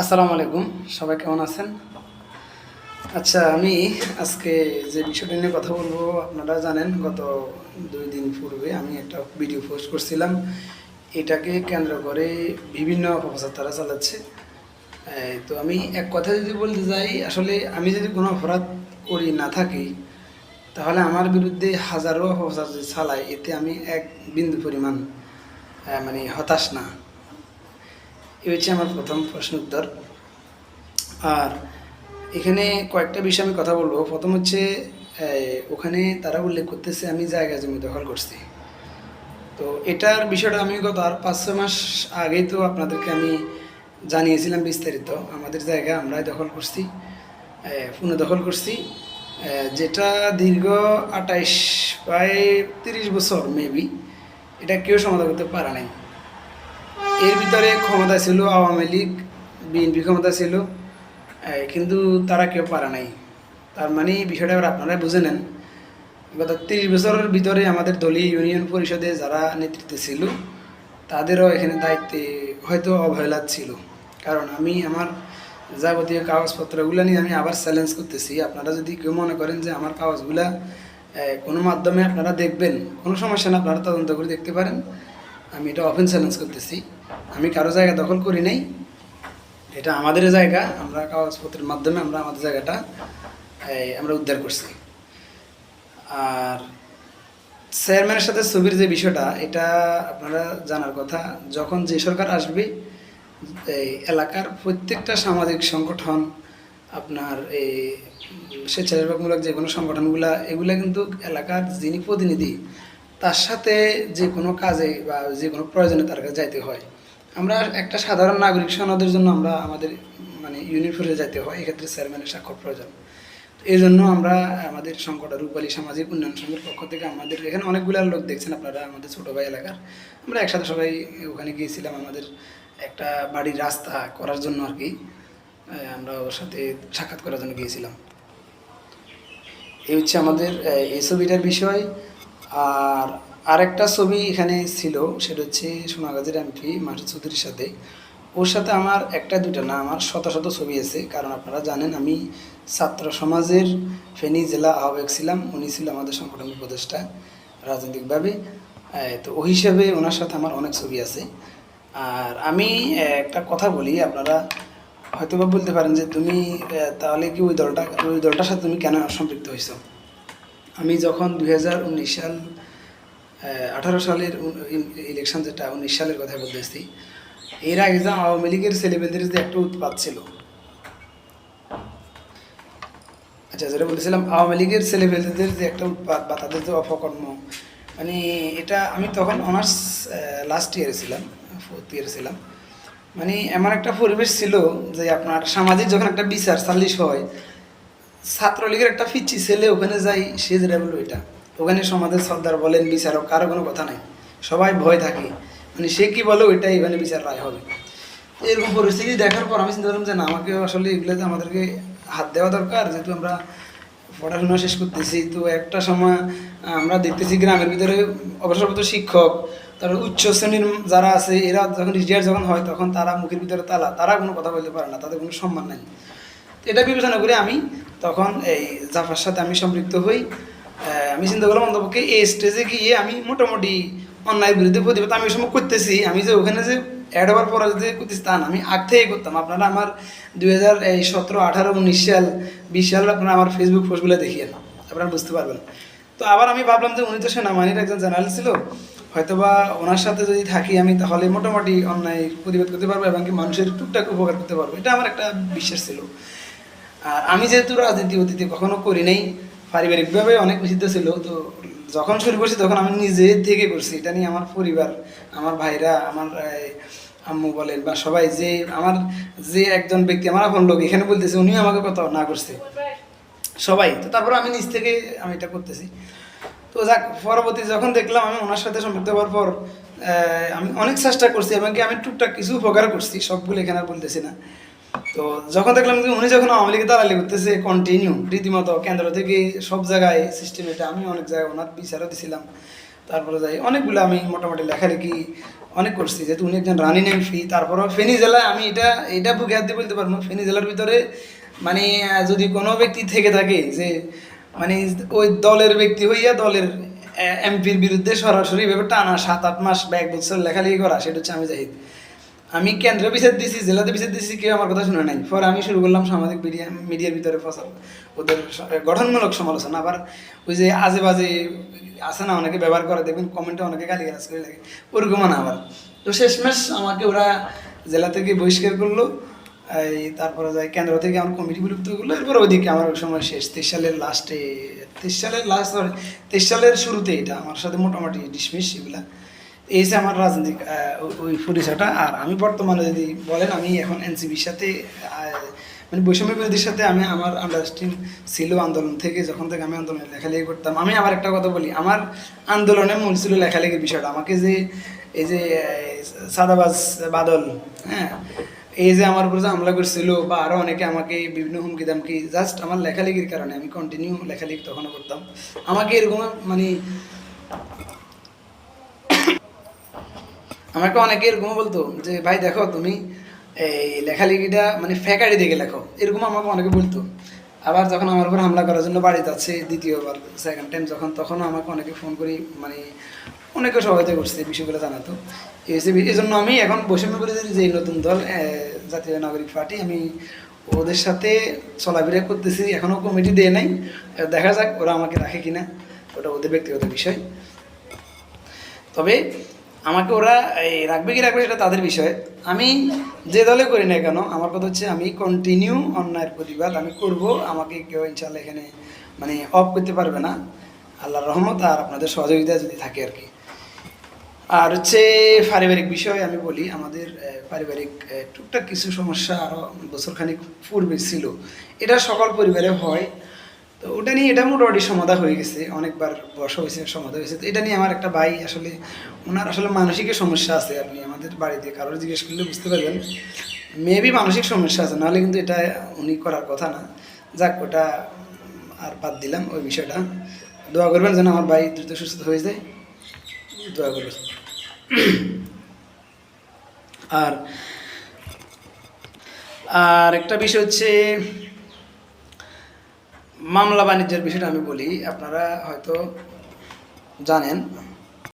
আসসালামু আলাইকুম, সবাই কেমন আছেন? আচ্ছা আমি আজকে যে বিষয়টা নিয়ে কথা বলব, আপনারা জানেন, গত দুই দিন পূর্বে আমি একটা ভিডিও পোস্ট করছিলাম। এটাকে কেন্দ্র করে বিভিন্ন অপপ্রচার তারা চালাচ্ছে। তো আমি এক কথা যদি বলতে যাই, আসলে আমি যদি কোনো অপরাধ করি না থাকি, তাহলে আমার বিরুদ্ধে হাজারো অপপ্রচার যদি চালায়, এতে আমি এক বিন্দু পরিমাণ মানে হতাশ না। এ হচ্ছে আমার প্রথম প্রশ্ন উত্তর। আর এখানে কয়েকটা বিষয় আমি কথা বলব। প্রথম হচ্ছে ওখানে তারা উল্লেখ করতেছে, আমি জায়গা জমি দখল করছি। তো এটার বিষয়টা আমি গত আর পাঁচ, ছয় মাস আগেই তো আপনাদেরকে আমি জানিয়েছিলাম বিস্তারিত। আমাদের জায়গা আমরাই দখল করছি পুনঃ দখল করছি যেটা দীর্ঘ আঠাইশ প্রায় তিরিশ বছর, মেবি। এটা কেউ সমাধান করতে পারে নাই। এর ভিতরে ক্ষমতা ছিল আওয়ামী লীগ, বিএনপি ক্ষমতা ছিল। কিন্তু তারা কেউ পারে নাই। তার মানে বিষয়টা এবার আপনারা বুঝে নেন। গত তিরিশ বছরের ভিতরে আমাদের দলীয় ইউনিয়ন পরিষদে যারা নেতৃত্বে ছিল, তাদেরও এখানে দায়িত্বে হয়তো অবহেলা ছিল। কারণ আমি আমার যাবতীয় কাগজপত্রগুলো নিয়ে আমি আবার চ্যালেঞ্জ করতেছি। আপনারা যদি কেউ মনে করেন যে আমার কাগজগুলা কোনো মাধ্যমে আপনারা দেখবেন, কোনো সমস্যা না, আপনারা তদন্ত করে দেখতে পারেন। আমি এটা অফেন চ্যালেঞ্জ করতেছি। আমি কারও জায়গা দখল করি নাই। এটা আমাদের জায়গা। আমরা কাগজপত্রের মাধ্যমে আমরা আমাদের জায়গাটা আমরা উদ্ধার করছি। আর চেয়ারম্যানের সাথে ছবির যে বিষয়টা, এটা আপনারা জানার কথা, যখন যে সরকার আসবে, এই এলাকার প্রত্যেকটা সামাজিক সংগঠন, আপনার এই স্বেচ্ছাসেবকমূলক যে কোনো সংগঠনগুলা, এগুলা কিন্তু এলাকার যিনি প্রতিনিধি তার সাথে যে কোনো কাজে বা যে কোনো প্রয়োজনে তার কাছে যাইতে হয়। আমরা একটা সাধারণ নাগরিক সনদের জন্য আমরা আমাদের মানে ইউনিফর্মে যাইতে হয়, এক্ষেত্রে চেয়ারম্যানের স্বাক্ষর প্রয়োজন। এই জন্য আমরা আমাদের সংকট রূপালী সামাজিক উন্নয়ন সংঘের পক্ষ থেকে আমাদের এখানে অনেকগুলো লোক দেখছেন আপনারা, আমাদের ছোটো ভাই এলাকার। আমরা একসাথে সবাই ওখানে গিয়েছিলাম আমাদের একটা বাড়ির রাস্তা করার জন্য আর কি আমরা ওর সাথে সাক্ষাৎ করার জন্য গিয়েছিলাম। এই হচ্ছে আমাদের এই ছবিটার বিষয়। আর আরেকটা ছবি এখানে ছিল, সেটা হচ্ছে সোনাগাজীর এমপি মাসুদ চৌধুরীর সাথে। ওর সাথে আমার একটা দুটা না, আমার শত শত ছবি আছে, কারণ আপনারা জানেন আমি ছাত্র সমাজের ফেনী জেলা আহ্বায়ক ছিলাম, উনি ছিল আমাদের সংগঠন উপদেষ্টা রাজনৈতিকভাবে। তো ওই হিসাবে ওনার সাথে আমার অনেক ছবি আছে। আর আমি একটা কথা বলি, আপনারা হয়তো বা বলতে পারেন যে তুমি তাহলে কি ওই দলটা, ওই দলটার সাথে তুমি কেন সম্পৃক্ত হয়েছো? আমি যখন দুই হাজার উনিশ সাল আঠারো সালের ইলেকশন যেটা, উনিশ সালের কথা বলতেছি এর আগে যে আওয়ামী লীগের ছেলেমেয়েদের যে একটা উৎপাত ছিল। আচ্ছা যেটা বলতেছিলাম, আওয়ামী লীগের ছেলেমেয়েদের যে একটা উৎপাত বা তাদের যে অপকর্ম মানে এটা আমি তখন অনার্স লাস্ট ইয়ারে ছিলাম ফোর্থ ইয়ারে ছিলাম। মানে এমন একটা পরিবেশ ছিল যে আপনার সামাজিক যখন একটা বিচার সাল্লিশ হয় ছাত্রলীগের একটা পিচ্ছি ছেলে, ওখানে যাই, সে যেটা বলব এটা ওখানে সমাজের সর্দার বলেন, বিচারক, কারও কোনো কথা নাই। সবাই ভয় থাকে। মানে সে কি বলে, ওইটাই এখানে বিচার রায় হবে। এরকম পরিস্থিতি দেখার পর আমি চিন্তা করলাম যে না, আমাকে আসলে এগুলোতে আমাদেরকে হাত দেওয়া দরকার, যেহেতু আমরা পড়াশোনা শেষ করতেছি, তো একটা সময় আমরা দেখতেছি গ্রামের ভিতরে অবসরপ্রাপ্ত শিক্ষক, তারপর উচ্চ শ্রেণির যারা আছে, এরা যখন রিটায়ার যখন হয়, তখন তারা মুখের ভিতরে তালা, তারা কোনো কথা বলতে পারে না, তাদের কোনো সম্মান নাই। এটা বিবেচনা করে আমি তখন এই জাফার সাথে আমি সম্পৃক্ত হই। আমি চিন্তা করলাম, অন্তপক্ষে এই স্টেজে গিয়ে আমি মোটামুটি অন্যায়ের বিরুদ্ধে প্রতিবাদ আমি সময় করতেছি। আমি যে ওখানে যে অ্যাড হওয়ার পরে যে করতেছি তা না, আমি আগ থেকে করতাম। আপনারা আমার দুই হাজার এই সতেরো আঠারো উনিশ সাল, বিশ সাল আপনারা আমার ফেসবুক পোস্টগুলো দেখিয়ে আপনারা বুঝতে পারবেন। তো আবার আমি ভাবলাম যে উনি তো সেনাবাহিনীর একজন জেনারেল ছিল, হয়তোবা ওনার সাথে যদি থাকি আমি তাহলে মোটামুটি অন্যায় প্রতিবাদ করতে পারব এবং কি মানুষের টুকটাক উপকার করতে পারব। এটা আমার একটা বিশ্বাস ছিল। আর আমি যেহেতু রাজনীতি অতীতে কখনো করি নাই, পারিবারিকভাবে অনেক নিষিদ্ধ ছিল, তো যখন শুরু করছি তখন আমি নিজে থেকে করছি। এটা নিয়ে আমার পরিবার, আমার ভাইরা, আমার আম্মু বলেন বা সবাই যে আমার যে একজন ব্যক্তি, আমার আপন লোক, এখানে বলতেছে, উনিও আমাকে কত না করছে। সবাই, তো তারপর আমি নিজ থেকে আমি এটা করতেছি। তো যাক, পরবর্তী যখন দেখলাম আমি ওনার সাথে সম্পৃক্ত হওয়ার পর আমি অনেক চেষ্টা করছি এবং কি আমি টুকটাক কিছু উপকার করছি, সবগুলো এখানে আর বলতেছি না। তো যখন দেখলাম যে উনি যখন আওয়ামী লীগের দালালি করতেছে কন্টিনিউ রীতিমতো কেন্দ্র থেকে সব জায়গায় সিস্টেম এটা, আমি অনেক জায়গায় ওনার বিচারও দিছিলাম। তারপরে যাই, অনেকগুলো আমি মোটামুটি লেখালেখি অনেক করছি। যেহেতু উনি একজন রানিং এমপি তারপরেও ফেনী জেলায় আমি এটা এটা বুকে হাত দিয়ে বলতে পারব ফেনী জেলার ভিতরে মানে যদি কোনো ব্যক্তি থেকে থাকে যে মানে ওই দলের ব্যক্তি হইয়া দলের এমপির বিরুদ্ধে সরাসরি ভাবে টানা সাত, আট মাস বা এক বছর লেখালেখি করা, সেটা হচ্ছে আমি জাহিদ। আমি কেন্দ্র বিচার দিছি, জেলাতে বিচার দিছি, কেউ আমার কথা শুনে নাই। পরে আমি শুরু করলাম সামাজিক মিডিয়া মিডিয়ার ভিতরে ফসল। ওদের গঠনমূলক সমালোচনা। আবার ওই যে আজে বাজে আছে না, অনেকে ব্যবহার করে, দেখবেন কমেন্টে অনেকে গালি গালাজ করে লাগে ওরকম না আবার। তো শেষমেশ আমাকে ওরা জেলা থেকে বহিষ্কার করল। এই তারপরে যাই কেন্দ্র থেকে আমার কমিটি বিলুপ্ত করল এরপর ওইদিকে আমার ওই সময় শেষ। তেইশ সালের লাস্টে তেইশ সালের লাস্ট সরি তেইশ সালের শুরুতে এটা। আমার সাথে মোটামুটি ডিসমিস এগুলা। এই যে আমার রাজনৈতিক আহ, ওই- পরিচয়টা আর আমি বর্তমানে যদি বলেন আমি এখন এনসিবির সাথে মানে বৈষম্য বিরোধীর সাথে আমি আমার আন্ডারস্ট্যান্ডিং ছিল আন্দোলন থেকে যখন থেকে আমি আন্দোলনে লেখালেখি করতাম। আমি আবার একটা কথা বলি আমার আন্দোলনে মূল ছিল লেখালেখির বিষয়টা। আমাকে যে এই যে সাদাবাজ বাদল হ্যাঁ এই যে আমার উপরে হামলা করছিল বা আরও অনেকে আমাকে বিভিন্ন হুমকি দামকি জাস্ট আমার লেখালেখির কারণে আমি কন্টিনিউ লেখালেখি তখনও করতাম। আমাকে এরকম মানে আমাকে অনেকে এরকম বলতো যে, ভাই দেখো তুমি এই লেখালেখিটা মানে ফ্যাকারি দেখে লেখো। এরকম আমাকে অনেকে বলতো। আবার যখন আমার উপর হামলা করার জন্য বাড়িতে আছে, দ্বিতীয়বার সেকেন্ড টাইম যখন তখনও আমাকে অনেকে ফোন করি মানে অনেকে সহায়তা করছে বিষয়গুলো জানাতো। এই জন্য আমি এখন বৈষম্য বিরোধীর যে নতুন দল জাতীয় নাগরিক পার্টি, আমি ওদের সাথে চলাফেরা করতেছি, এখনও কমিটি দিয়ে নাই। দেখা যাক ওরা আমাকে রাখে কিনা, ওটা ওদের ব্যক্তিগত বিষয়। তবে আমাকে ওরা, এই, রাখবে কি রাখবে এটা তাদের বিষয়। আমি যে দলে করি না কেন, আমার কথা হচ্ছে আমি কন্টিনিউ অন্যায়ের প্রতিবাদ আমি করব, আমাকে কেউ ইনশাল্লাহ এখানে মানে অফ করতে পারবে না। আল্লাহর রহমত আর আপনাদের সহযোগিতা যদি থাকে আর কি। আর হচ্ছে পারিবারিক বিষয় আমি বলি, আমাদের পারিবারিক টুকটাক কিছু সমস্যা আরও বছরখানিক পূর্বে ছিল। এটা সকল পরিবারে হয়। তো ওটা নিয়ে এটা মোটামুটি সমাধা হয়ে গেছে, অনেকবার বসা হয়েছে, সমাধা হয়েছে। তো এটা নিয়ে আমার একটা ভাই আসলে, ওনার আসলে মানসিক সমস্যা আছে, আপনি আমাদের বাড়িতে কারোর জিজ্ঞেস করলে বুঝতে পারবেন। মেবি মানসিক সমস্যা আছে, নাহলে কিন্তু এটা উনি করার কথা না। যাক, ওটা আর বাদ দিলাম ওই বিষয়টা। দোয়া করবেন যেন আমার ভাই দ্রুত সুস্থ হয়ে যায়। দোয়া করবেন। আর আর একটা বিষয় হচ্ছে মামলা বাণিজ্যের বিষয়টা আমি বলি আপনারা হয়তো জানেন